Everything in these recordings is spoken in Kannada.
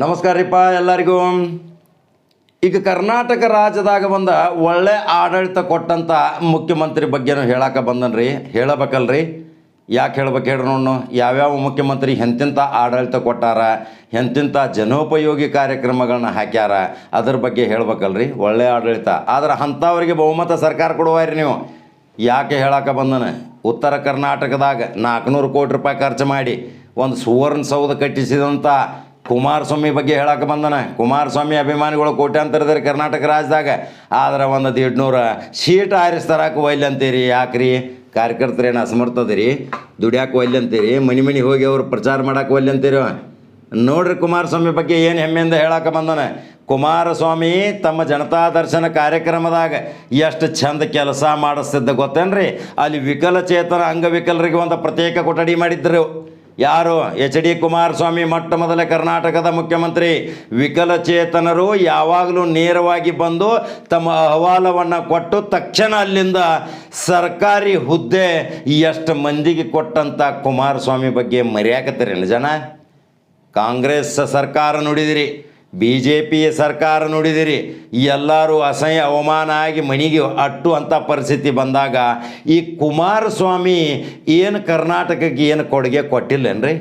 ನಮಸ್ಕಾರ ರೀಪ್ಪ ಎಲ್ಲರಿಗೂ. ಈಗ ಕರ್ನಾಟಕ ರಾಜ್ಯದಾಗ ಬಂದ ಒಳ್ಳೆ ಆಡಳಿತ ಕೊಟ್ಟಂಥ ಮುಖ್ಯಮಂತ್ರಿ ಬಗ್ಗೆನೂ ಹೇಳಕ್ಕೆ ಬಂದನ್ರಿ. ಹೇಳಬೇಕಲ್ರಿ? ಯಾಕೆ ಹೇಳ್ಬೇಕು ಹೇಳ್ರಿ ನೋಡು ಯಾವ್ಯಾವ ಮುಖ್ಯಮಂತ್ರಿ ಎಂತೆಂಥ ಆಡಳಿತ ಕೊಟ್ಟಾರ ಎಂತೆಂಥ ಜನೋಪಯೋಗಿ ಕಾರ್ಯಕ್ರಮಗಳನ್ನ ಹಾಕ್ಯಾರ, ಅದ್ರ ಬಗ್ಗೆ ಹೇಳ್ಬೇಕಲ್ರಿ. ಒಳ್ಳೆ ಆಡಳಿತ. ಆದ್ರೆ ಅಂಥವ್ರಿಗೆ ಬಹುಮತ ಸರ್ಕಾರ ಕೊಡುವಾರಿ ನೀವು. ಯಾಕೆ ಹೇಳಕ್ಕೆ ಬಂದನ? ಉತ್ತರ ಕರ್ನಾಟಕದಾಗ ನಾಲ್ಕುನೂರು ಕೋಟಿ ರೂಪಾಯಿ ಖರ್ಚು ಮಾಡಿ ಒಂದು ಸುವರ್ಣ ಸೌಧ ಕಟ್ಟಿಸಿದಂಥ ಕುಮಾರಸ್ವಾಮಿ ಬಗ್ಗೆ ಹೇಳಕ್ಕೆ ಬಂದನ. ಕುಮಾರಸ್ವಾಮಿ ಅಭಿಮಾನಿಗಳು ಕೋಟ್ಯಾಂತರದ್ರಿ ಕರ್ನಾಟಕ ರಾಜ್ಯದಾಗ. ಆದ್ರೆ ಒಂದು ಎಂಟುನೂರ ಸೀಟ್ ಆರಿಸ್ತಾರಕ್ಕೆ ಒಯ್ಲಿ ಅಂತೀರಿ. ಯಾಕ್ರಿ? ಕಾರ್ಯಕರ್ತರೇನು ಅಸಮರ್ಥದಿರಿ ದುಡ್ಯಾಕೆ ಒಯ್ಲಿ ಅಂತೀರಿ? ಮನೆ ಮನೆ ಹೋಗಿ ಅವ್ರು ಪ್ರಚಾರ ಮಾಡಕ್ಕೆ ಒಯ್ಲಿ ಅಂತೀರಿ? ನೋಡ್ರಿ ಕುಮಾರಸ್ವಾಮಿ ಬಗ್ಗೆ ಏನು ಹೆಮ್ಮೆಯಿಂದ ಹೇಳಕ್ಕೆ ಬಂದನ. ಕುಮಾರಸ್ವಾಮಿ ತಮ್ಮ ಜನತಾ ದರ್ಶನ ಕಾರ್ಯಕ್ರಮದಾಗ ಎಷ್ಟು ಚಂದ ಕೆಲಸ ಮಾಡಿಸ್ತಿದ್ದ ಗೊತ್ತೇನ್ರಿ? ಅಲ್ಲಿ ವಿಕಲಚೇತನ ಅಂಗವಿಕಲರಿಗೆ ಒಂದು ಪ್ರತ್ಯೇಕ ಕೊಠಡಿ ಮಾಡಿದ್ರು. ಯಾರು? ಎಚ್ ಡಿ ಕುಮಾರಸ್ವಾಮಿ, ಮೊಟ್ಟ ಮೊದಲ ಕರ್ನಾಟಕದ ಮುಖ್ಯಮಂತ್ರಿ. ವಿಕಲಚೇತನರು ಯಾವಾಗಲೂ ನೇರವಾಗಿ ಬಂದು ತಮ್ಮ ಅಹವಾಲವನ್ನು ಕೊಟ್ಟು ತಕ್ಷಣ ಅಲ್ಲಿಂದ ಸರ್ಕಾರಿ ಹುದ್ದೆ ಎಷ್ಟು ಮಂದಿಗೆ ಕೊಟ್ಟಂಥ ಕುಮಾರಸ್ವಾಮಿ ಬಗ್ಗೆ ಮರ್ಯಾಕತ್ತೀರೇನು ಜನ. ಕಾಂಗ್ರೆಸ್ ಸರ್ಕಾರ ನುಡಿದಿರಿ. ಬಿ ಜೆ ಪಿ ಸರ್ಕಾರ ನೋಡಿದಿರಿ ಎಲ್ಲರೂ ಅಸಹ್ಯ ಅವಮಾನ ಆಗಿ ಮನೆಗೆ ಅಟ್ಟು ಅಂಥ ಪರಿಸ್ಥಿತಿ ಬಂದಾಗ ಈ ಕುಮಾರಸ್ವಾಮಿ ಏನು ಕರ್ನಾಟಕಕ್ಕೆ ಏನು ಕೊಡುಗೆ ಕೊಟ್ಟಿಲ್ಲೇನ್ರಿ?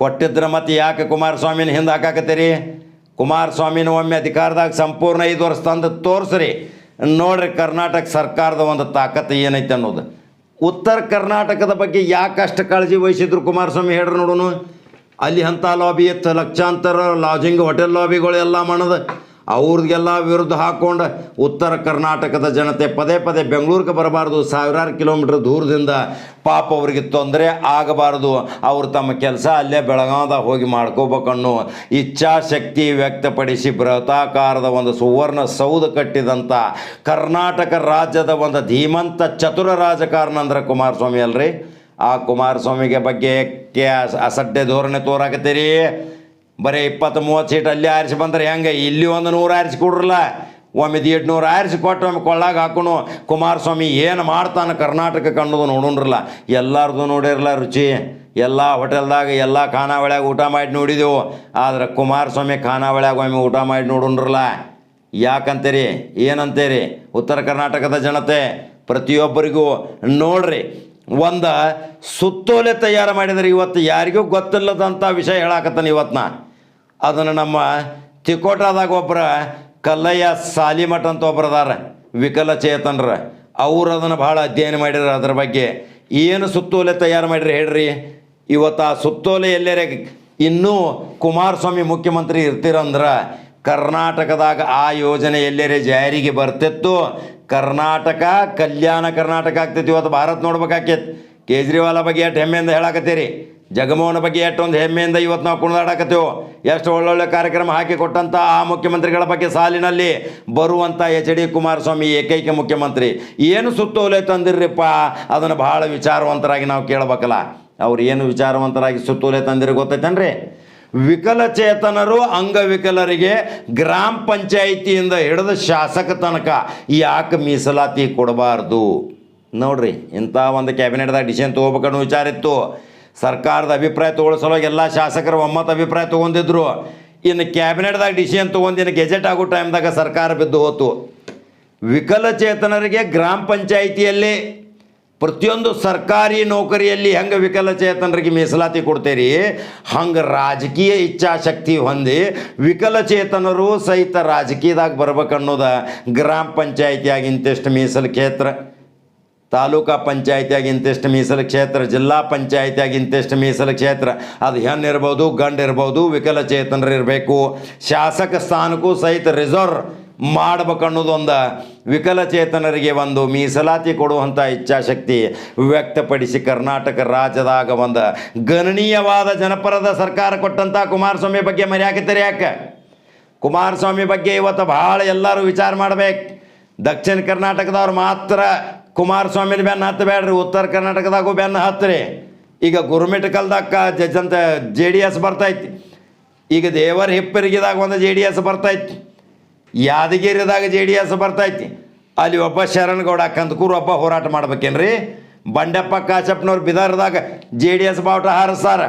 ಕೊಟ್ಟಿದ್ರೆ ಮತ್ತೆ ಯಾಕೆ ಕುಮಾರಸ್ವಾಮಿನ ಹಿಂದೆ ಹಾಕಾಕತ್ತೀರಿ? ಕುಮಾರಸ್ವಾಮಿನ ಒಮ್ಮೆ ಅಧಿಕಾರದಾಗ ಸಂಪೂರ್ಣ ಐದು ವರ್ಷ ತಂದು ತೋರಿಸ್ರಿ. ನೋಡ್ರಿ ಕರ್ನಾಟಕ ಸರ್ಕಾರದ ಒಂದು ತಾಕತ್ತು ಏನೈತೆ ಅನ್ನೋದು. ಉತ್ತರ ಕರ್ನಾಟಕದ ಬಗ್ಗೆ ಯಾಕೆ ಅಷ್ಟು ಕಾಳಜಿ ವಹಿಸಿದ್ರು ಕುಮಾರಸ್ವಾಮಿ ಹೇಳ್ರಿ ನೋಡೋನು? ಅಲ್ಲಿ ಅಂಥ ಲಾಬಿ ಇತ್ತು. ಲಕ್ಷಾಂತರ ಲಾಜಿಂಗ್ ಹೋಟೆಲ್ ಲಾಬಿಗಳು ಎಲ್ಲ ಮಾಡೋದು ಅವ್ರಿಗೆಲ್ಲ ವಿರುದ್ಧ ಹಾಕ್ಕೊಂಡು ಉತ್ತರ ಕರ್ನಾಟಕದ ಜನತೆ ಪದೇ ಪದೇ ಬೆಂಗಳೂರಿಗೆ ಬರಬಾರ್ದು. ಸಾವಿರಾರು ಕಿಲೋಮೀಟ್ರ್ ದೂರದಿಂದ ಪಾಪ ಅವ್ರಿಗೆ ತೊಂದರೆ ಆಗಬಾರ್ದು. ಅವರು ತಮ್ಮ ಕೆಲಸ ಅಲ್ಲೇ ಬೆಳಗಾವದಾಗ ಹೋಗಿ ಮಾಡ್ಕೋಬೇಕನ್ನೋ ಇಚ್ಛಾಶಕ್ತಿ ವ್ಯಕ್ತಪಡಿಸಿ ಬೃಹತಾಕಾರದ ಒಂದು ಸುವರ್ಣ ಸೌಧ ಕಟ್ಟಿದಂಥ ಕರ್ನಾಟಕ ರಾಜ್ಯದ ಒಂದು ಧೀಮಂತ ಚತುರ ರಾಜಕಾರಣ ಅಂದ್ರೆ ಕುಮಾರಸ್ವಾಮಿ ಅಲ್ರಿ? ಆ ಕುಮಾರಸ್ವಾಮಿಗೆ ಬಗ್ಗೆ ಕೆ ಅಸ- ಅಸಡ್ಡೆ ಧೋರಣೆ ತೋರಾಕತ್ತೀರಿ? ಬರೀ ಇಪ್ಪತ್ತು ಮೂವತ್ತು ಸೀಟ್ ಅಲ್ಲಿ ಆರಿಸಿ ಬಂದ್ರೆ ಹೆಂಗೆ? ಇಲ್ಲಿ ಒಂದು ನೂರು ಆರಿಸಿ ಕೊಡ್ರಲ್ಲ. ಒಮ್ಮೆ ದೀಡ್ ನೂರು ಆರಿಸಿ ಕೊಟ್ಟು ಒಮ್ಮೆ ಕೊಳ್ಳಾಗ ಹಾಕೋಣ ಕುಮಾರಸ್ವಾಮಿ ಏನು ಮಾಡ್ತಾನೆ ಕರ್ನಾಟಕಕ್ಕೆ ಅನ್ನೋದು ನೋಡೋಣ್ರಲ್ಲ ಎಲ್ಲರದು ನೋಡಿರಲ್ಲ ರುಚಿ. ಎಲ್ಲ ಹೋಟೆಲ್ದಾಗ ಎಲ್ಲ ಖಾನಾವಳ್ಯಾಗ ಊಟ ಮಾಡಿ ನೋಡಿದೆವು. ಆದ್ರೆ ಕುಮಾರಸ್ವಾಮಿ ಖಾನಾವಳ್ಯಾಗ ಒಮ್ಮೆ ಊಟ ಮಾಡಿ ನೋಡೋಣ್ರಲ್ಲ ಯಾಕಂತೀರಿ? ಏನಂತೀರಿ? ಉತ್ತರ ಕರ್ನಾಟಕದ ಜನತೆ, ಪ್ರತಿಯೊಬ್ಬರಿಗೂ ನೋಡ್ರಿ. ಒಂದು, ಸುತ್ತೋಲೆ ತಯಾರು ಮಾಡಿದರೆ ಇವತ್ತು ಯಾರಿಗೂ ಗೊತ್ತಿಲ್ಲದಂಥ ವಿಷಯ ಹೇಳಾಕತ್ತಾನೆ ನಾ ಅದನ್ನು ನಮ್ಮ ತಿಕೋಟಾದಾಗ ಒಬ್ಬರ ಕಲ್ಲಯ್ಯ ಸಾಲಿಮಠ ಅಂತ ಒಬ್ಬರದಾರ ವಿಕಲಚೇತನರ ಅವ್ರು ಅದನ್ನು ಭಾಳ ಅಧ್ಯಯನ ಮಾಡಿದ್ರು ಅದ್ರ ಬಗ್ಗೆ. ಏನು ಸುತ್ತೋಲೆ ತಯಾರು ಮಾಡಿರಿ ಹೇಳ್ರಿ. ಇವತ್ತು ಆ ಸುತ್ತೋಲೆ ಎಲ್ಲರೇ ಇನ್ನೂ ಕುಮಾರಸ್ವಾಮಿ ಮುಖ್ಯಮಂತ್ರಿ ಇರ್ತೀರಂದ್ರೆ ಕರ್ನಾಟಕದಾಗ ಆ ಯೋಜನೆ ಎಲ್ಲೆರೆ ಜಾರಿಗೆ ಬರ್ತಿತ್ತು. ಕರ್ನಾಟಕ, ಕಲ್ಯಾಣ ಕರ್ನಾಟಕ ಆಗ್ತೈತಿ ಇವತ್ತು ಭಾರತ್ ನೋಡ್ಬೇಕಾಕೈತಿ. ಕೇಜ್ರಿವಾಲ ಬಗ್ಗೆ ಎಷ್ಟು ಹೆಮ್ಮೆಯಿಂದ ಹೇಳಾಕತ್ತೀರಿ? ಜಗಮೋಹನ ಬಗ್ಗೆ ಎಷ್ಟೊಂದು ಹೆಮ್ಮೆಯಿಂದ ಇವತ್ತು ನಾವು ಕುಣಿದಾಡಕತ್ತೇವೆ? ಎಷ್ಟು ಒಳ್ಳೊಳ್ಳೆ ಕಾರ್ಯಕ್ರಮ ಹಾಕಿ ಕೊಟ್ಟಂಥ ಆ ಮುಖ್ಯಮಂತ್ರಿಗಳ ಬಗ್ಗೆ ಸಾಲಿನಲ್ಲಿ ಬರುವಂಥ ಎಚ್ ಡಿ ಕುಮಾರಸ್ವಾಮಿ ಏಕೈಕ ಮುಖ್ಯಮಂತ್ರಿ. ಏನು ಸುತ್ತೋಲೆ ತಂದಿರ್ರಿಪ್ಪ? ಅದನ್ನು ಭಾಳ ವಿಚಾರವಂತರಾಗಿ ನಾವು ಕೇಳಬೇಕಲ್ಲ. ಅವ್ರು ಏನು ವಿಚಾರವಂತರಾಗಿ ಸುತ್ತೋಲೆ ತಂದಿರಿ ಗೊತ್ತೈತೇನ್ರಿ? ವಿಕಲಚೇತನರು ಅಂಗವಿಕಲರಿಗೆ ಗ್ರಾಮ ಪಂಚಾಯಿತಿಯಿಂದ ಹಿಡಿದು ಶಾಸಕ ತನಕ ಯಾಕೆ ಮೀಸಲಾತಿ ಕೊಡಬಾರ್ದು? ನೋಡ್ರಿ, ಇಂಥ ಒಂದು ಕ್ಯಾಬಿನೆಟ್ದಾಗ ಡಿಸಿಷನ್ ತೊಗೋಬೇಕನ್ನೋ ವಿಚಾರ ಇತ್ತು. ಸರ್ಕಾರದ ಅಭಿಪ್ರಾಯ ಸಲುವಾಗಿ ಎಲ್ಲ ಶಾಸಕರ ಒಮ್ಮತ ಅಭಿಪ್ರಾಯ ತೊಗೊಂಡಿದ್ರು. ಇನ್ನು ಕ್ಯಾಬಿನೆಟ್ದಾಗ ಡಿಸಿಷನ್ ಇನ್ನು ಗೆಜೆಟ್ ಆಗೋ ಟೈಮ್ದಾಗ ಸರ್ಕಾರ ಬಿದ್ದು ಹೋತು. ವಿಕಲಚೇತನರಿಗೆ ಗ್ರಾಮ ಪಂಚಾಯಿತಿಯಲ್ಲಿ ಪ್ರತಿಯೊಂದು ಸರ್ಕಾರಿ ನೌಕರಿಯಲ್ಲಿ ಹೆಂಗೆ ವಿಕಲಚೇತನರಿಗೆ ಮೀಸಲಾತಿ ಕೊಡ್ತೀರಿ? ಹಂಗೆ ರಾಜಕೀಯ ಇಚ್ಛಾಶಕ್ತಿ ಹೊಂದಿ ವಿಕಲಚೇತನರು ಸಹಿತ ರಾಜಕೀಯದಾಗ ಬರ್ಬೇಕನ್ನೋದ ಗ್ರಾಮ ಪಂಚಾಯತಿಯಾಗಿ ಇಂತಿಷ್ಟು ಮೀಸಲು ಕ್ಷೇತ್ರ, ತಾಲೂಕಾ ಪಂಚಾಯತಿಯಾಗ ಇಂತಿಷ್ಟು ಮೀಸಲು ಕ್ಷೇತ್ರ, ಜಿಲ್ಲಾ ಪಂಚಾಯತಿಯಾಗ ಇಂತಿಷ್ಟು ಮೀಸಲು ಕ್ಷೇತ್ರ. ಅದು ಹೆಣ್ಣಿರ್ಬೋದು ಗಂಡು ಇರ್ಬೋದು ವಿಕಲಚೇತನರು ಇರಬೇಕು ಶಾಸಕ ಸ್ಥಾನಕ್ಕೂ ಸಹಿತ ರಿಸರ್ವ್ ಮಾಡ್ಬೇಕನ್ನೋದೊಂದು ವಿಕಲಚೇತನರಿಗೆ ಒಂದು ಮೀಸಲಾತಿ ಕೊಡುವಂಥ ಇಚ್ಛಾಶಕ್ತಿ ವ್ಯಕ್ತಪಡಿಸಿ ಕರ್ನಾಟಕ ರಾಜ್ಯದಾಗ ಒಂದು ಗಣನೀಯವಾದ ಜನಪರದ ಸರ್ಕಾರ ಕೊಟ್ಟಂಥ ಕುಮಾರಸ್ವಾಮಿ ಬಗ್ಗೆ ಮರ್ಯಾಕೆ ಯಾಕೆ? ಕುಮಾರಸ್ವಾಮಿ ಬಗ್ಗೆ ಇವತ್ತು ಭಾಳ ಎಲ್ಲರೂ ವಿಚಾರ ಮಾಡ್ಬೇಕು. ದಕ್ಷಿಣ ಕರ್ನಾಟಕದವ್ರು ಮಾತ್ರ ಕುಮಾರಸ್ವಾಮಿನ ಬೆನ್ನು ಹತ್ತಬೇಡ್ರಿ, ಉತ್ತರ ಕರ್ನಾಟಕದಾಗೂ ಬೆನ್ನು ಹತ್ತಿರಿ ಈಗ ಗುರುಮಿಟಕಲ್ದಾಗ ಜಂತ ಜೆ ಡಿ ಎಸ್ ಬರ್ತೈತಿ ಈಗ ದೇವರ ಹಿಪ್ಪರಿಗಿದಾಗ ಒಂದು ಜೆ ಡಿ ಎಸ್ ಬರ್ತೈತಿ ಯಾದಗಿರಿದಾಗ ಜೆ ಡಿ ಎಸ್ ಬರ್ತೈತಿ. ಅಲ್ಲಿ ಒಬ್ಬ ಶರಣಗೌಡ ಕಂದಕೂರು ಒಬ್ಬ ಹೋರಾಟ ಮಾಡ್ಬೇಕೇನ್ರಿ? ಬಂಡೆಪ್ಪ ಕಾಶಪ್ಪನವ್ರು ಬಿದಾರದಾಗ ಜೆ ಡಿ ಎಸ್ ಬಾವುಟ ಹಾರಿಸ್ತಾರ.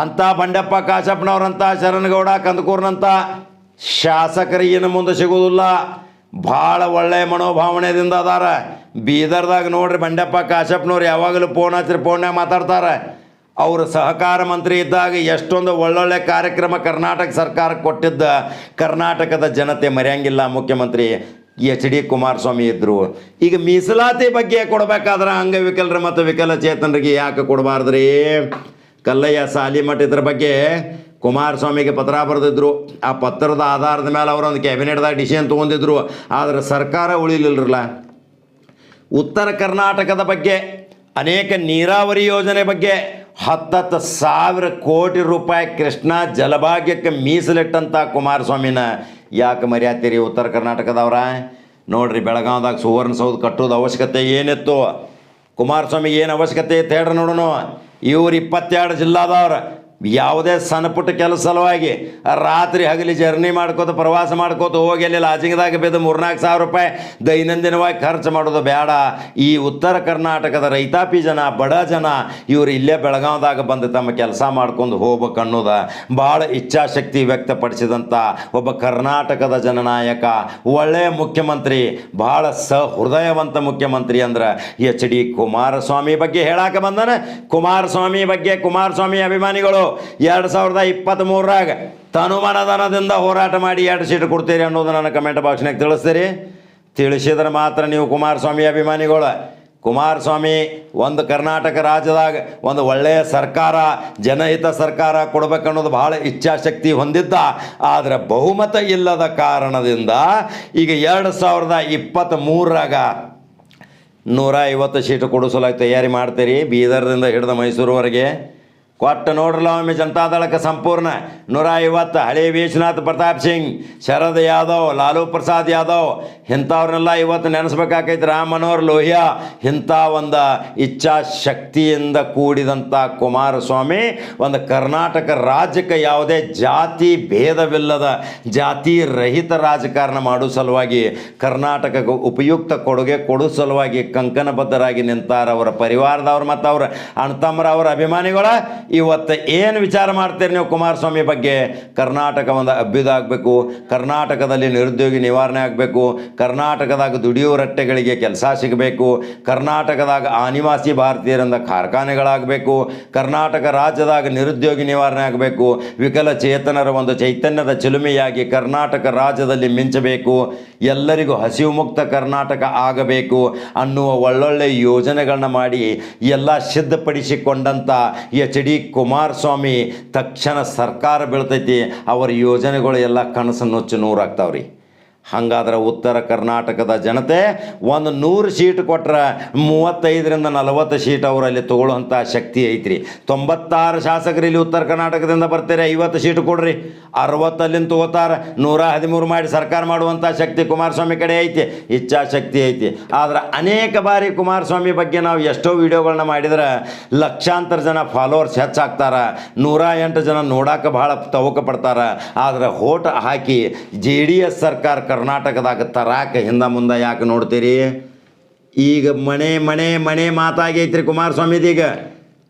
ಅಂತ ಬಂಡೆಪ್ಪ ಕಾಶಪ್ಪನವ್ರಂಥ ಶರಣಗೌಡ ಕಂದಕೂರ್ನಂಥ ಶಾಸಕರಿಗೆ ಏನು ಮುಂದೆ ಸಿಗುವುದಿಲ್ಲ. ಭಾಳ ಒಳ್ಳೆಯ ಮನೋಭಾವನೆಯಿಂದ ಅದಾರ. ಬೀದರ್ದಾಗ ನೋಡ್ರಿ ಬಂಡೆಪ್ಪ ಕಾಶಪ್ಪನವ್ರು ಯಾವಾಗಲೂ ಫೋನ್ ಹಚ್ಚಿರಿ ಫೋನ್ಯಾಗ ಮಾತಾಡ್ತಾರೆ. ಅವರು ಸಹಕಾರ ಮಂತ್ರಿ ಇದ್ದಾಗ ಎಷ್ಟೊಂದು ಒಳ್ಳೊಳ್ಳೆ ಕಾರ್ಯಕ್ರಮ ಕರ್ನಾಟಕ ಸರ್ಕಾರ ಕೊಟ್ಟಿದ್ದ ಕರ್ನಾಟಕದ ಜನತೆ ಮರೆಯಂಗಿಲ್ಲ. ಮುಖ್ಯಮಂತ್ರಿ ಎಚ್ ಡಿ ಕುಮಾರಸ್ವಾಮಿ ಇದ್ದರು ಈಗ ಮೀಸಲಾತಿ ಬಗ್ಗೆ ಕೊಡಬೇಕಾದ್ರೆ ಅಂಗವಿಕಲರು ಮತ್ತು ವಿಕಲಚೇತನರಿಗೆ ಯಾಕೆ ಕೊಡಬಾರ್ದ್ರಿ? ಕಲ್ಲಯ್ಯ ಸಾಲಿಮಠ ಇದ್ರ ಬಗ್ಗೆ ಕುಮಾರಸ್ವಾಮಿಗೆ ಪತ್ರ ಬರೆದಿದ್ರು. ಆ ಪತ್ರದ ಆಧಾರದ ಮೇಲೆ ಅವರೊಂದು ಕ್ಯಾಬಿನೆಟ್ದಾಗ ಡಿಸಿಷನ್ ತೊಗೊಂಡಿದ್ರು. ಆದರೆ ಸರ್ಕಾರ ಉಳಿಲಿಲ್ಲರಲ್ಲ ಉತ್ತರ ಕರ್ನಾಟಕದ ಬಗ್ಗೆ, ಅನೇಕ ನೀರಾವರಿ ಯೋಜನೆ ಬಗ್ಗೆ ಹತ್ತತ್ತು ಸಾವಿರ ಕೋಟಿ ರೂಪಾಯಿ ಕೃಷ್ಣ ಜಲಭಾಗ್ಯಕ್ಕೆ ಮೀಸಲಿಟ್ಟಂಥ ಕುಮಾರಸ್ವಾಮಿನ ಯಾಕೆ ಮರ್ಯಾತೀರಿ ಉತ್ತರ ಕರ್ನಾಟಕದವ್ರ? ನೋಡ್ರಿ ಬೆಳಗಾವ್ದಾಗ ಸುವರ್ಣಸೌಧ ಕಟ್ಟೋದು ಅವಶ್ಯಕತೆ ಏನಿತ್ತು? ಕುಮಾರಸ್ವಾಮಿಗೆ ಏನು ಅವಶ್ಯಕತೆ ಇತ್ತು ಹೇಳ್ರಿ ನೋಡೋಣ ಇವ್ರು ಇಪ್ಪತ್ತೆರಡು ಜಿಲ್ಲಾದವ್ರು. ಯಾವುದೇ ಸಣ್ಣ ಪುಟ್ಟ ಕೆಲಸ ಸಲುವಾಗಿ ರಾತ್ರಿ ಹಗಲಿ ಜರ್ನಿ ಮಾಡ್ಕೋತ, ಪ್ರವಾಸ ಮಾಡ್ಕೋತ ಹೋಗಿ ಅಲ್ಲಿ ಲಾಜಿಂಗ್ದಾಗ ಬಿದ್ದು ಮೂರ್ನಾಲ್ಕು ಸಾವಿರ ರೂಪಾಯಿ ದೈನಂದಿನವಾಗಿ ಖರ್ಚು ಮಾಡೋದು ಬೇಡ. ಈ ಉತ್ತರ ಕರ್ನಾಟಕದ ರೈತಾಪಿ ಜನ, ಬಡ ಜನ, ಇವರು ಇಲ್ಲೇ ಬೆಳಗಾವ್ದಾಗ ಬಂದು ತಮ್ಮ ಕೆಲಸ ಮಾಡ್ಕೊಂಡು ಹೋಗ್ಬೇಕು ಅನ್ನೋದ ಭಾಳ ಇಚ್ಛಾಶಕ್ತಿ ವ್ಯಕ್ತಪಡಿಸಿದಂಥ ಒಬ್ಬ ಕರ್ನಾಟಕದ ಜನನಾಯಕ ಒಳ್ಳೆಯ ಮುಖ್ಯಮಂತ್ರಿ, ಭಾಳ ಸಹೃದಯವಂತ ಮುಖ್ಯಮಂತ್ರಿ ಅಂದ್ರೆ ಎಚ್ ಡಿ ಕುಮಾರಸ್ವಾಮಿ ಬಗ್ಗೆ ಹೇಳಕ್ಕೆ ಬಂದನ? ಕುಮಾರಸ್ವಾಮಿ ಬಗ್ಗೆ ಕುಮಾರಸ್ವಾಮಿ ಅಭಿಮಾನಿಗಳು. ಎರಡು ಸಾವಿರದ ಇಪ್ಪತ್ತ್ಮೂರರಾಗ ತನುಮನಧನದಿಂದ ಹೋರಾಟ ಮಾಡಿ ಎರಡು ಸೀಟ್ ಕೊಡ್ತೀರಿ ಅನ್ನೋದು ನನ್ನ ಕಮೆಂಟ್ ಬಾಕ್ಸ್ನಾಗ ತಿಳಿಸ್ತೀರಿ. ತಿಳಿಸಿದ್ರೆ ಮಾತ್ರ ನೀವು ಕುಮಾರಸ್ವಾಮಿ ಅಭಿಮಾನಿಗಳು. ಕುಮಾರಸ್ವಾಮಿ ಒಂದು ಕರ್ನಾಟಕ ರಾಜ್ಯದಾಗ ಒಂದು ಒಳ್ಳೆಯ ಸರ್ಕಾರ, ಜನಹಿತ ಸರ್ಕಾರ ಕೊಡಬೇಕನ್ನೋದು ಭಾಳ ಇಚ್ಛಾಶಕ್ತಿ ಹೊಂದಿದ್ದ. ಆದರೆ ಬಹುಮತ ಇಲ್ಲದ ಕಾರಣದಿಂದ ಈಗ ಎರಡು ಸಾವಿರದ ಇಪ್ಪತ್ತ್ಮೂರರಾಗ ನೂರ ಐವತ್ತು ಸೀಟು ಕೊಡಿಸಲಾಗಿ ತಯಾರಿ ಮಾಡ್ತೀರಿ. ಬೀದರ್ದಿಂದ ಹಿಡಿದ ಮೈಸೂರುವರೆಗೆ ಕೊಟ್ಟು ನೋಡ್ರಲ್ಲ ಒಮ್ಮೆ ಜನತಾದಳಕ್ಕೆ ಸಂಪೂರ್ಣ ನೂರ ಐವತ್ತು ಹಳೆ ವಿಶ್ವನಾಥ್ ಪ್ರತಾಪ್ ಸಿಂಗ್, ಶರದ್ ಯಾದವ್, ಲಾಲು ಪ್ರಸಾದ್ ಯಾದವ್, ಇಂಥವ್ರನ್ನೆಲ್ಲ ಇವತ್ತು ನೆನೆಸ್ಬೇಕಾಕೈತಿ ರಾಮ್ ಮನೋಹರ್ ಲೋಹಿಯಾ. ಇಂಥ ಒಂದು ಇಚ್ಛಾಶಕ್ತಿಯಿಂದ ಕೂಡಿದಂಥ ಕುಮಾರಸ್ವಾಮಿ, ಒಂದು ಕರ್ನಾಟಕ ರಾಜ್ಯಕ್ಕೆ ಯಾವುದೇ ಜಾತಿ ಭೇದವಿಲ್ಲದ, ಜಾತಿ ರಹಿತ ರಾಜಕಾರಣ ಮಾಡೋ ಸಲುವಾಗಿ, ಕರ್ನಾಟಕಕ್ಕೆ ಉಪಯುಕ್ತ ಕೊಡುಗೆ ಕೊಡೋ ಸಲುವಾಗಿ ಕಂಕಣಬದ್ಧರಾಗಿ ನಿಂತಾರ ಅವರ ಪರಿವಾರದವ್ರು ಮತ್ತು ಅವ್ರ ಅಣ್ತಮ್ಮರ ಅವರ ಅಭಿಮಾನಿಗಳ ಇವತ್ತು ಏನು ವಿಚಾರ ಮಾಡ್ತೀರಿ ನೀವು ಕುಮಾರಸ್ವಾಮಿ ಬಗ್ಗೆ? ಕರ್ನಾಟಕ ಒಂದು ಅಭ್ಯುದಾಗಬೇಕು ಕರ್ನಾಟಕದಲ್ಲಿ ನಿರುದ್ಯೋಗಿ ನಿವಾರಣೆ ಆಗಬೇಕು, ಕರ್ನಾಟಕದಾಗ ದುಡಿಯುವ ರಟ್ಟೆಗಳಿಗೆ ಕೆಲಸ ಸಿಗಬೇಕು, ಕರ್ನಾಟಕದಾಗ ಆನಿವಾಸಿ ಭಾರತೀಯರಿಂದ ಕಾರ್ಖಾನೆಗಳಾಗಬೇಕು, ಕರ್ನಾಟಕ ರಾಜ್ಯದಾಗ ನಿರುದ್ಯೋಗಿ ನಿವಾರಣೆ ಆಗಬೇಕು, ವಿಕಲಚೇತನರ ಒಂದು ಚೈತನ್ಯದ ಚಿಲುಮೆಯಾಗಿ ಕರ್ನಾಟಕ ರಾಜ್ಯದಲ್ಲಿ ಮಿಂಚಬೇಕು, ಎಲ್ಲರಿಗೂ ಹಸಿವು ಮುಕ್ತ ಕರ್ನಾಟಕ ಆಗಬೇಕು ಅನ್ನುವ ಒಳ್ಳೊಳ್ಳೆ ಯೋಜನೆಗಳನ್ನ ಮಾಡಿ ಎಲ್ಲ ಸಿದ್ಧಪಡಿಸಿಕೊಂಡಂಥ ಎಚ್ ಡಿ ಕುಮಾರಸ್ವಾಮಿ ತಕ್ಷಣ ಸರ್ಕಾರ ಬೀಳ್ತೈತಿ ಅವರ ಯೋಜನೆಗಳು ಎಲ್ಲ ಕನಸು ನುಚ್ಚು ನೂರಾಗ್ತಾವ್ರಿ. ಹಾಗಾದ್ರೆ ಉತ್ತರ ಕರ್ನಾಟಕದ ಜನತೆ ಒಂದು ನೂರು ಸೀಟ್ ಕೊಟ್ರೆ ಮೂವತ್ತೈದರಿಂದ ನಲವತ್ತು ಸೀಟ್ ಅವರಲ್ಲಿ ತಗೊಳ್ಳುವಂಥ ಶಕ್ತಿ ಐತ್ರಿ. ತೊಂಬತ್ತಾರು ಶಾಸಕರು ಇಲ್ಲಿ ಉತ್ತರ ಕರ್ನಾಟಕದಿಂದ ಬರ್ತಾರೆ, ಐವತ್ತು ಸೀಟ್ ಕೊಡ್ರಿ. ಅರವತ್ತಲ್ಲಿಂದ ತಗೋತಾರೆ, ನೂರ ಹದಿಮೂರು ಮಾಡಿ ಸರ್ಕಾರ ಮಾಡುವಂಥ ಶಕ್ತಿ ಕುಮಾರಸ್ವಾಮಿ ಕಡೆ ಐತಿ, ಇಚ್ಛಾಶಕ್ತಿ ಐತಿ. ಆದ್ರೆ ಅನೇಕ ಬಾರಿ ಕುಮಾರಸ್ವಾಮಿ ಬಗ್ಗೆ ನಾವು ಎಷ್ಟೋ ವಿಡಿಯೋಗಳನ್ನ ಮಾಡಿದ್ರೆ ಲಕ್ಷಾಂತರ ಜನ ಫಾಲೋವರ್ಸ್ ಹೆಚ್ಚಾಗ್ತಾರೆ, ನೂರ ಎಂಟು ಜನ ನೋಡಾಕ ಭಾಳ ತವಕ ಪಡ್ತಾರೆ. ಆದ್ರೆ ಹೋಟ್ ಹಾಕಿ ಜೆ ಸರ್ಕಾರ ಕರ್ನಾಟಕದಾಗ ತರಾಕ ಹಿಂದ ಮುಂದೆ ಯಾಕೆ ನೋಡ್ತೀರಿ? ಈಗ ಮನೆ ಮನೆ ಮನೆ ಮಾತಾಗೈತ್ರಿ ಕುಮಾರಸ್ವಾಮಿದೀಗ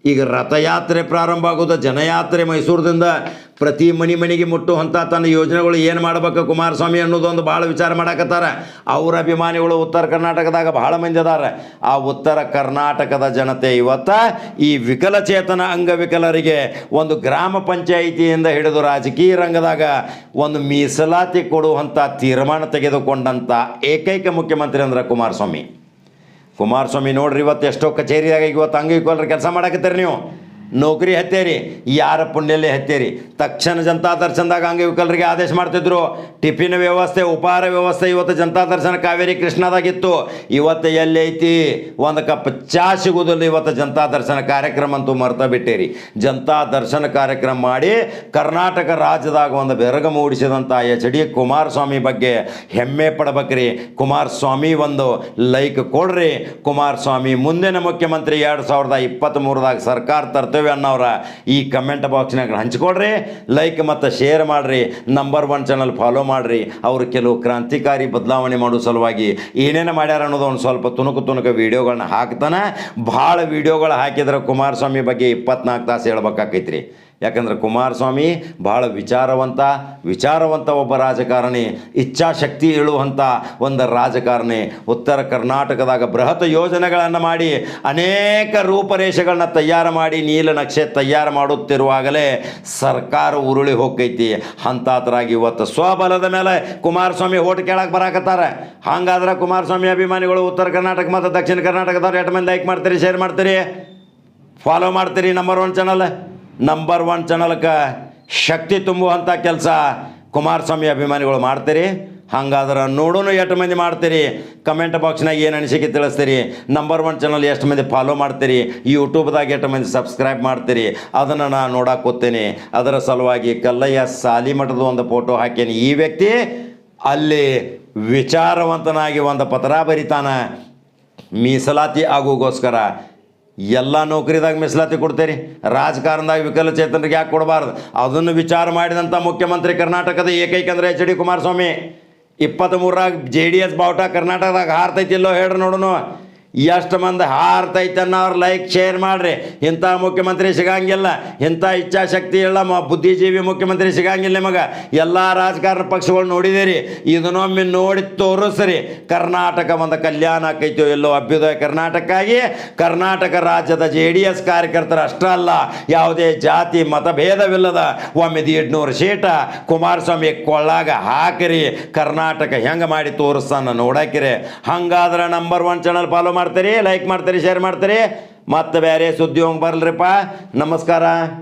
ಈಗ ರಥಯಾತ್ರೆ ಪ್ರಾರಂಭ ಆಗೋದು, ಜನಯಾತ್ರೆ ಮೈಸೂರದಿಂದ ಪ್ರತಿ ಮನೆ ಮನೆಗೆ ಮುಟ್ಟುವಂಥ ತನ್ನ ಯೋಜನೆಗಳು ಏನು ಮಾಡ್ಬೇಕು ಕುಮಾರಸ್ವಾಮಿ ಅನ್ನೋದೊಂದು ಭಾಳ ವಿಚಾರ ಮಾಡಕತ್ತಾರ. ಅವ್ರ ಅಭಿಮಾನಿಗಳು ಉತ್ತರ ಕರ್ನಾಟಕದಾಗ ಭಾಳ ಮಂದಿ ಅದಾರ. ಆ ಉತ್ತರ ಕರ್ನಾಟಕದ ಜನತೆ ಇವತ್ತ ಈ ವಿಕಲಚೇತನ ಅಂಗವಿಕಲರಿಗೆ ಒಂದು ಗ್ರಾಮ ಪಂಚಾಯಿತಿಯಿಂದ ಹಿಡಿದು ರಾಜಕೀಯ ರಂಗದಾಗ ಒಂದು ಮೀಸಲಾತಿ ಕೊಡುವಂಥ ತೀರ್ಮಾನ ತೆಗೆದುಕೊಂಡಂಥ ಏಕೈಕ ಮುಖ್ಯಮಂತ್ರಿ ಅಂದ್ರೆ ಕುಮಾರಸ್ವಾಮಿ. ಕುಮಾರಸ್ವಾಮಿ ನೋಡ್ರಿ ಇವತ್ತು ಎಷ್ಟೋ ಕಚೇರಿಯಾಗ ಇವತ್ತು ಇಕ್ವಲ್ರಿ ಕೆಲಸ ಮಾಡಾಕತ್ತೀರಿ ನೀವು. ನೌಕರಿ ಹತ್ತೇರಿ, ಯಾರ ಪುಣ್ಯಲ್ಲೇ ಹತ್ತೇರಿ? ತಕ್ಷಣ ಜನತಾ ದರ್ಶನದಾಗ ಅಂಗವಿಕಲರಿಗೆ ಆದೇಶ ಮಾಡ್ತಿದ್ರು. ಟಿಫಿನ್ ವ್ಯವಸ್ಥೆ, ಉಪಹಾರ ವ್ಯವಸ್ಥೆ ಇವತ್ತು ಜನತಾ ದರ್ಶನ ಕಾವೇರಿ ಕೃಷ್ಣದಾಗಿತ್ತು. ಇವತ್ತು ಎಲ್ಲಿ ಐತಿ ಒಂದು ಕಪ್ ಚಾ ಸಿಗುವುದಿಲ್ಲ ಇವತ್ತು ಜನತಾ ದರ್ಶನ ಕಾರ್ಯಕ್ರಮ ಅಂತೂ ಮರ್ತ ಬಿಟ್ಟೇರಿ. ಜನತಾ ದರ್ಶನ ಕಾರ್ಯಕ್ರಮ ಮಾಡಿ ಕರ್ನಾಟಕ ರಾಜ್ಯದಾಗ ಒಂದು ಬೆರಗ ಮೂಡಿಸಿದಂಥ ಎಚ್ ಡಿ ಕುಮಾರಸ್ವಾಮಿ ಬಗ್ಗೆ ಹೆಮ್ಮೆ ಪಡಬೇಕ್ರಿ. ಕುಮಾರಸ್ವಾಮಿ ಒಂದು ಲೈಕ್ ಕೊಡ್ರಿ. ಕುಮಾರಸ್ವಾಮಿ ಮುಂದಿನ ಮುಖ್ಯಮಂತ್ರಿ ಎರಡು ಸಾವಿರದ ಸರ್ಕಾರ ತರ್ತೇವೆ ಅನ್ನೋರ ಈ ಕಮೆಂಟ್ ಬಾಕ್ಸ್ನಾಗ ಹಂಚ್ಕೊಳ್ರಿ ಲೈಕ್ ಮತ್ತು ಶೇರ್ ಮಾಡಿರಿ ನಂಬರ್ ಒನ್ ಚಾನಲ್ ಫಾಲೋ ಮಾಡಿರಿ, ಅವರು ಕೆಲವು ಕ್ರಾಂತಿಕಾರಿ ಬದಲಾವಣೆ ಮಾಡೋ ಸಲುವಾಗಿ ಏನೇನು ಮಾಡ್ಯಾರ ಅನ್ನೋದು ಒಂದು ಸ್ವಲ್ಪ ತುಣುಕು ತುಣುಕು ವೀಡಿಯೋಗಳನ್ನ ಹಾಕ್ತಾನೆ. ಭಾಳ ವೀಡಿಯೋಗಳು ಹಾಕಿದ್ರೆ ಕುಮಾರಸ್ವಾಮಿ ಬಗ್ಗೆ ಇಪ್ಪತ್ನಾಲ್ಕು ತಾಸು ಹೇಳ್ಬೇಕಾಕೈತ್ರಿ. ಯಾಕಂದ್ರೆ ಕುಮಾರಸ್ವಾಮಿ ಭಾಳ ವಿಚಾರವಂತ ವಿಚಾರವಂತ ಒಬ್ಬ ರಾಜಕಾರಣಿ, ಇಚ್ಛಾಶಕ್ತಿ ಇಳುವಂಥ ಒಂದು ರಾಜಕಾರಣಿ. ಉತ್ತರ ಕರ್ನಾಟಕದಾಗ ಬೃಹತ್ ಯೋಜನೆಗಳನ್ನು ಮಾಡಿ, ಅನೇಕ ರೂಪರೇಷೆಗಳನ್ನ ತಯಾರು ಮಾಡಿ ನೀಲನಕ್ಷೆ ತಯಾರು ಮಾಡುತ್ತಿರುವಾಗಲೇ ಸರ್ಕಾರ ಉರುಳಿ ಹೋಗೈತಿ ಅಂತಾತರಾಗಿ ಇವತ್ತು ಸ್ವಬಲದ ಮೇಲೆ ಕುಮಾರಸ್ವಾಮಿ ಓಟ್ ಕೇಳಕ್ಕೆ ಬರಾಕತ್ತಾರೆ. ಹಾಗಾದ್ರೆ ಕುಮಾರಸ್ವಾಮಿ ಅಭಿಮಾನಿಗಳು ಉತ್ತರ ಕರ್ನಾಟಕ ಮತ್ತು ದಕ್ಷಿಣ ಕರ್ನಾಟಕದವ್ರು ಎಟ್ ಮಂದಿ ಲೈಕ್ ಮಾಡ್ತೀರಿ ಶೇರ್ ಮಾಡ್ತೀರಿ? ಫಾಲೋ ಮಾಡ್ತೀರಿ number one channel number one ಚಾನಲ್ಗೆ ಶಕ್ತಿ ತುಂಬುವಂಥ ಕೆಲಸ ಕುಮಾರಸ್ವಾಮಿ ಅಭಿಮಾನಿಗಳು ಮಾಡ್ತೀರಿ. ಹಂಗಾದ್ರೆ ನೋಡೋನು ಎಷ್ಟು ಮಂದಿ ಮಾಡ್ತೀರಿ. ಕಮೆಂಟ್ ಬಾಕ್ಸ್ನಾಗ ಏನು ಅನಿಸಿಕೆ ತಿಳಿಸ್ತೀರಿ. ನಂಬರ್ ಒನ್ ಚಾನಲ್ ಎಷ್ಟು ಮಂದಿ ಫಾಲೋ ಮಾಡ್ತೀರಿ. ಯೂಟ್ಯೂಬ್ದಾಗ ಎಷ್ಟು ಮಂದಿ ಸಬ್ಸ್ಕ್ರೈಬ್ ಮಾಡ್ತೀರಿ. ಅದನ್ನು ನಾನು ನೋಡಕ್ಕೆ ಅದರ ಸಲುವಾಗಿ ಕಲ್ಲಯ್ಯ ಸಾಲಿಮಠದ ಒಂದು ಫೋಟೋ ಹಾಕೇನಿ ಈ ವ್ಯಕ್ತಿ ಅಲ್ಲಿ ವಿಚಾರವಂತನಾಗಿ ಒಂದು ಪತ್ರ ಬರಿತಾನ. ಮೀಸಲಾತಿ ಆಗೋಗೋಸ್ಕರ ಎಲ್ಲ ನೌಕರಿದಾಗ ಮೀಸಲಾತಿ ಕೊಡ್ತೀರಿ. ರಾಜಕಾರಣದಾಗ ವಿಕಲಚೇತನರಿಗೆ ಯಾಕೆ ಕೊಡಬಾರ್ದು? ಅದನ್ನು ವಿಚಾರ ಮಾಡಿದಂಥ ಮುಖ್ಯಮಂತ್ರಿ ಕರ್ನಾಟಕದ ಏಕೈಕ ಅಂದರೆ ಎಚ್ ಡಿ ಕುಮಾರಸ್ವಾಮಿ. ಇಪ್ಪತ್ತ್ಮೂರಾಗ ಜೆ ಡಿ ಎಸ್ ಬಾವುಟ ಕರ್ನಾಟಕದಾಗ ಹಾರ್ತೈತಿಲ್ಲೋ ಹೇಳ್ರಿ ನೋಡೋಣ ಎಷ್ಟು ಮಂದಿ ಹಾರ್ತೈತನ್ನ ಅವ್ರು ಲೈಕ್ ಶೇರ್ ಮಾಡ್ರಿ. ಇಂಥ ಮುಖ್ಯಮಂತ್ರಿ ಸಿಗಂಗಿಲ್ಲ. ಇಂಥ ಇಚ್ಛಾಶಕ್ತಿ ಇಲ್ಲ. ಮ ಬುದ್ಧಿಜೀವಿ ಮುಖ್ಯಮಂತ್ರಿ ಸಿಗಂಗಿಲ್ಲ ನಿಮಗೆ. ಎಲ್ಲ ರಾಜಕಾರಣ ಪಕ್ಷಗಳು ನೋಡಿದಿರಿ. ಇದನ್ನೊಮ್ಮೆ ನೋಡಿ ತೋರಿಸ್ರಿ. ಕರ್ನಾಟಕ ಒಂದು ಕಲ್ಯಾಣ ಆಕೈತೋ ಎಲ್ಲೋ ಅಭ್ಯುದಯ ಕರ್ನಾಟಕಕ್ಕಾಗಿ. ಕರ್ನಾಟಕ ರಾಜ್ಯದ ಜೆ ಡಿ ಎಸ್ ಕಾರ್ಯಕರ್ತರು ಅಷ್ಟೇ ಅಲ್ಲ. ಯಾವುದೇ ಜಾತಿ ಮತಭೇದವಿಲ್ಲದ ಒಮ್ಮೆ ಎಂಟುನೂರು ಶೀಟ ಕುಮಾರಸ್ವಾಮಿ ಕೊಳ್ಳಾಗ ಹಾಕಿರಿ. ಕರ್ನಾಟಕ ಹೆಂಗೆ ಮಾಡಿ ತೋರಿಸ್ತಾನ ನೋಡಾಕಿರಿ. ಹಂಗಾದ್ರೆ ನಂಬರ್ ಒನ್ ಚಾನಲ್ ಫಾಲೋ ಮಾಡ್ತೀರಿ ಲೈಕ್ ಮಾಡ್ತಾರೆ ಶೇರ್ ಮಾಡ್ತಾರೆ. ಮತ್ತೆ ಬೇರೆ ಸುದ್ದಿ ಹೋಗಿ ಬರಲ್ರಿಪ್ಪ. ನಮಸ್ಕಾರ.